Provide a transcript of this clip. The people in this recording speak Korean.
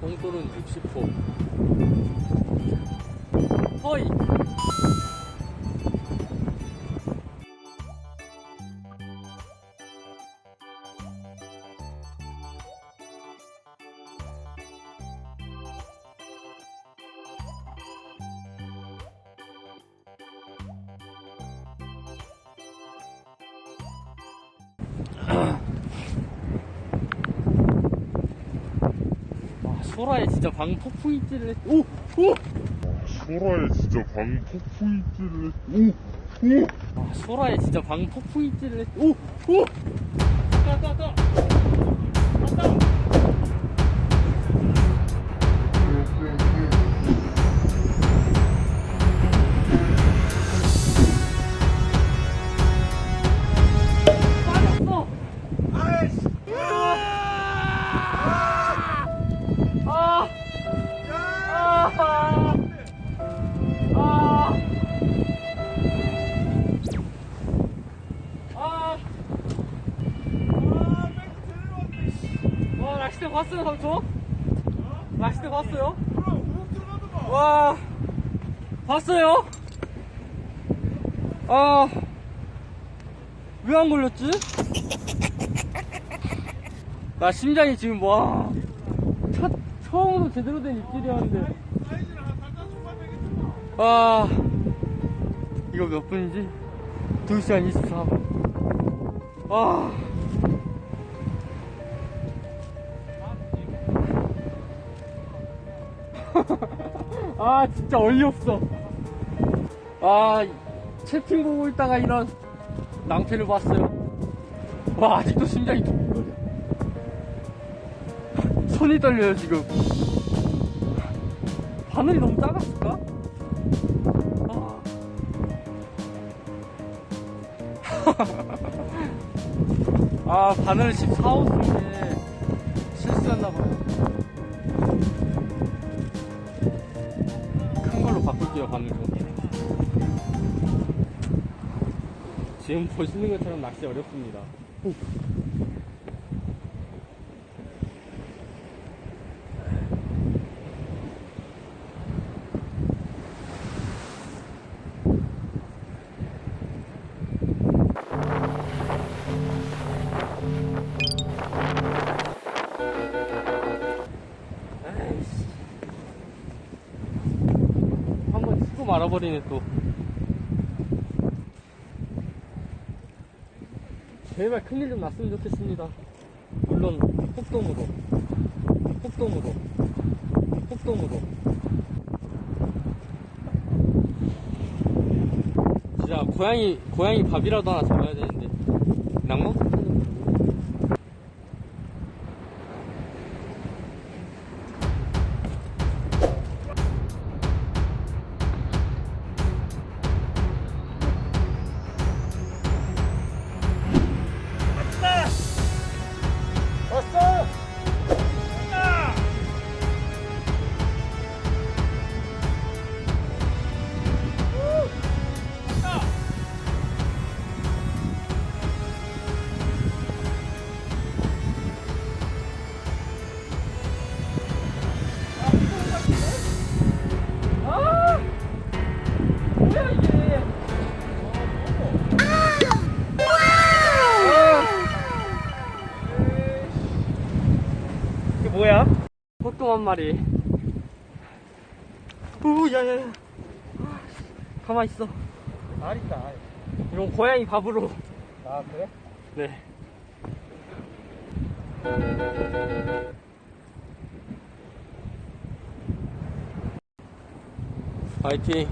공돌은 60호. 허이. 소라에 진짜 방 폭풍 입질을 했. 오! 오! 소라에 진짜 방 폭풍 입질을 했 오! 오! 아, 소라에 진짜 방 폭풍 입질을 했. 오! 오! 따. 따, 따. 빠졌어! 와, 낚시대 봤어요, 삼촌? 낚시대 봤어요? 와, 봤어요? 아, 왜 안 걸렸지? 나 심장이 지금, 와, 첫, 처음으로 제대로 된 입질이었는데. 아, 이거 몇 분이지? 2시간 24분. 아. 아, 진짜 어이없어. 아, 채팅 보고 있다가 이런 낭패를 봤어요. 와, 아직도 심장이 두근거려. 손이 떨려요, 지금. 바늘이 너무 작았을까? 아. 아, 바늘 14호 쓴게 실수였나봐요. 지금 보시는 것처럼 낚시 어렵습니다. 에이씨. 한번 치고 말아버리네 또. 제발 큰일 좀 났으면 좋겠습니다. 물론 폭동으로, 폭동으로, 폭동으로. 진짜 고양이 고양이 밥이라도 하나 잡아야 되는데 낭만? 뭐야? 보통 한 마리. 오, 야야 야. 가만 있어. 알 있다, 알. 이런 고양이 밥으로. 아, 그래? 네. 파이팅.